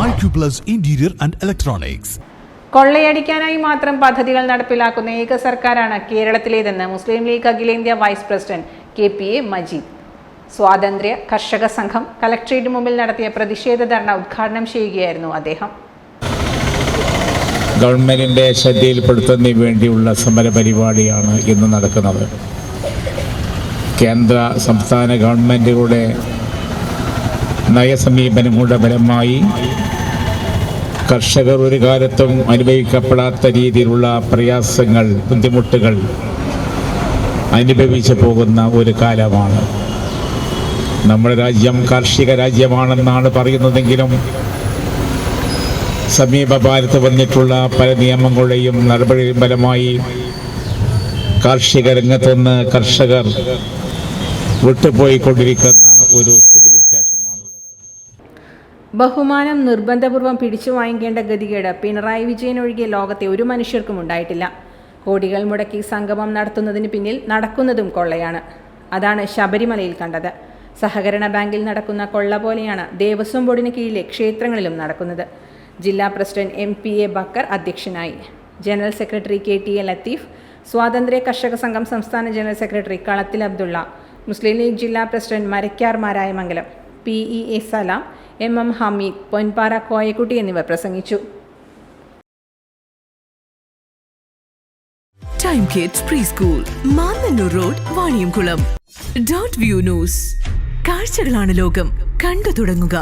Interior and Electronics. കൊള്ളയടിക്കാനായി മാത്രം പദ്ധതികൾ നടപ്പിലാക്കുന്ന ഏക സർക്കാരാണ് കേരളത്തിലേതെന്ന് മുസ്ലിം ലീഗ് അഖിലേന്ത്യാ vice president K P A Majeed. സ്വാതന്ത്ര്യ കർഷക സംഘം കലക്ട്രേറ്റ് മുമ്പിൽ നടത്തിയ പ്രതിഷേധ ധർണ ഉദ്ഘാടനം ചെയ്യുകയായിരുന്നു അദ്ദേഹം. ഗവൺമെന്റിന്റെ ശ്രദ്ധയിൽപ്പെടുത്തുന്നതിന് വേണ്ടിയുള്ള സമരപരിപാടിയാണ് ഇന്ന് നടക്കുന്നത്. കേന്ദ്ര സംസ്ഥാന ഗവൺമെന്റുകളുടെ നയസമീപനങ്ങളുടെ ഫലമായി കർഷകർ ഒരു കാലത്തും അനുഭവിക്കപ്പെടാത്ത രീതിയിലുള്ള പ്രയാസങ്ങൾ ബുദ്ധിമുട്ടുകൾ അനുഭവിച്ചു പോകുന്ന ഒരു കാലമാണ്. നമ്മുടെ രാജ്യം കാർഷിക രാജ്യമാണെന്നാണ് പറയുന്നതെങ്കിലും സമീപ ഭാരത്ത് വന്നിട്ടുള്ള പല നിയമങ്ങളുടെയും നടപടിയും ഫലമായി കാർഷിക രംഗത്തുനിന്ന് കർഷകർ വിട്ടുപോയിക്കൊണ്ടിരിക്കുന്ന ഒരു സ്ഥിതിവിശേഷമാണുള്ളത് ബഹുമാനം നിർബന്ധപൂർവം പിടിച്ചു വാങ്ങിക്കേണ്ട ഗതികേട് പിണറായി വിജയൻ ഒഴികെ ലോകത്തെ ഒരു മനുഷ്യർക്കും ഉണ്ടായിട്ടില്ല. കോടികൾ മുടക്കി സംഗമം നടത്തുന്നതിന് പിന്നിൽ നടക്കുന്നതും കൊള്ളയാണ്. അതാണ് ശബരിമലയിൽ കണ്ടത്. സഹകരണ ബാങ്കിൽ നടക്കുന്ന കൊള്ള പോലെയാണ് ദേവസ്വം ബോർഡിന് കീഴിലെ ക്ഷേത്രങ്ങളിലും നടക്കുന്നത്. ജില്ലാ president M P A Bakkar അധ്യക്ഷനായി. General secretary K T A Latheef സ്വാതന്ത്ര്യ കർഷക സംഘം സംസ്ഥാന general secretary Kalathil Abdulla Muslim league ജില്ലാ president Marakkar Marayamangalam P E A Salam M M Hameed Ponpara Koyakutty എന്നിവർ പ്രസംഗിച്ചു. Time kids pre school Mannannur road Vaniyamkulam dot view news കാഴ്ചകളാണ് ലോകം. കണ്ടു തുടങ്ങുക.